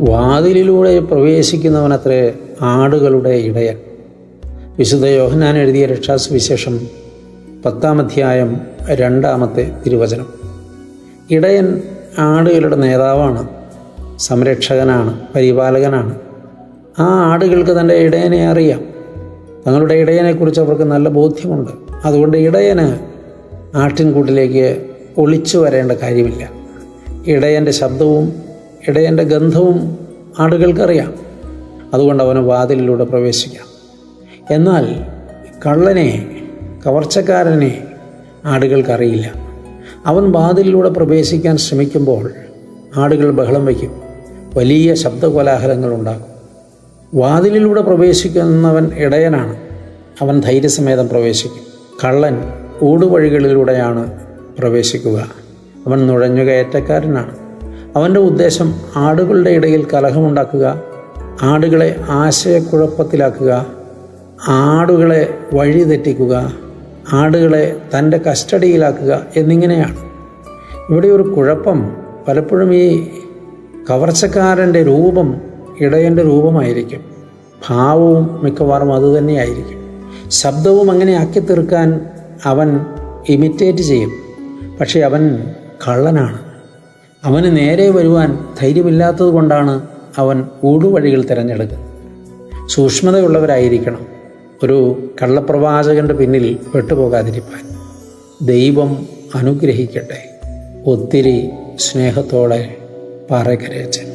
വാതിലിലൂടെ പ്രവേശിക്കുന്നവനത്രേ ആടുകളുടെ ഇടയൻ. വിശുദ്ധ യോഹനാൻ എഴുതിയ രക്ഷാസുവിശേഷം പത്താം അധ്യായം രണ്ടാമത്തെ തിരുവചനം. ഇടയൻ ആടുകളുടെ നേതാവാണ് സംരക്ഷകനാണ് പരിപാലകനാണ്. ആ ആടുകൾക്ക് തന്റെ ഇടയനെ അറിയാം. തങ്ങളുടെ ഇടയനെക്കുറിച്ച് അവർക്ക് നല്ല ബോധ്യമുണ്ട്. അതുകൊണ്ട് ഇടയന് ആട്ടിൻകൂട്ടിലേക്ക് ഒളിച്ചു വരേണ്ട കാര്യമില്ല. ഇടയന്റെ ശബ്ദവും ഇടയന്റെ ഗന്ധവും ആടുകൾക്കറിയാം. അതുകൊണ്ട് അവന് വാതിലിലൂടെ പ്രവേശിക്കാം. എന്നാൽ കള്ളനെ കവർച്ചക്കാരനെ ആടുകൾക്കറിയില്ല. അവൻ വാതിലിലൂടെ പ്രവേശിക്കാൻ ശ്രമിക്കുമ്പോൾ ആടുകൾ ബഹളം വയ്ക്കും. വലിയ ശബ്ദകോലാഹലങ്ങൾ ഉണ്ടാക്കും. വാതിലിലൂടെ പ്രവേശിക്കുന്നവൻ ഇടയനാണ്. അവൻ ധൈര്യസമേതം പ്രവേശിക്കും. കള്ളൻ ഊടുവഴികളിലൂടെയാണ് പ്രവേശിക്കുക. അവൻ നുഴഞ്ഞുകയറ്റക്കാരനാണ്. അവന്റെ ഉദ്ദേശം ആടുകളുടെ ഇടയിൽ കലഹമുണ്ടാക്കുക ആടുകളെ ആശയക്കുഴപ്പത്തിലാക്കുക ആടുകളെ വഴിതെറ്റിക്കുക ആടുകളെ തന്റെ കസ്റ്റഡിയിലാക്കുക എന്നിങ്ങനെയാണ്. ഇവിടെ ഒരു കുഴപ്പം പലപ്പോഴും ഈ കവർച്ചക്കാരന്റെ രൂപം ഇടയന്റെ രൂപമായിരിക്കും. ഭാവവും മിക്കവാറും അതുതന്നെയായിരിക്കും ശബ്ദവും അങ്ങനെ ആക്കി തീർക്കാൻ അവൻ ഇമിറ്റേറ്റ് ചെയ്യും. പക്ഷേ അവൻ കള്ളനാണ്. അവന് നേരെ വരുവാൻ ധൈര്യമില്ലാത്തത് കൊണ്ടാണ് അവൻ ഊടുവഴികൾ തിരഞ്ഞെടുക്കുന്നത്. സൂക്ഷ്മതയുള്ളവരായിരിക്കണം. ഒരു കള്ളപ്രവാചകന്റെ പിന്നിൽ പെട്ടുപോകാതിരിക്കാൻ ദൈവം അനുഗ്രഹിക്കട്ടെ. ഒത്തിരി സ്നേഹത്തോടെ പാറക്കരയച്ചൻ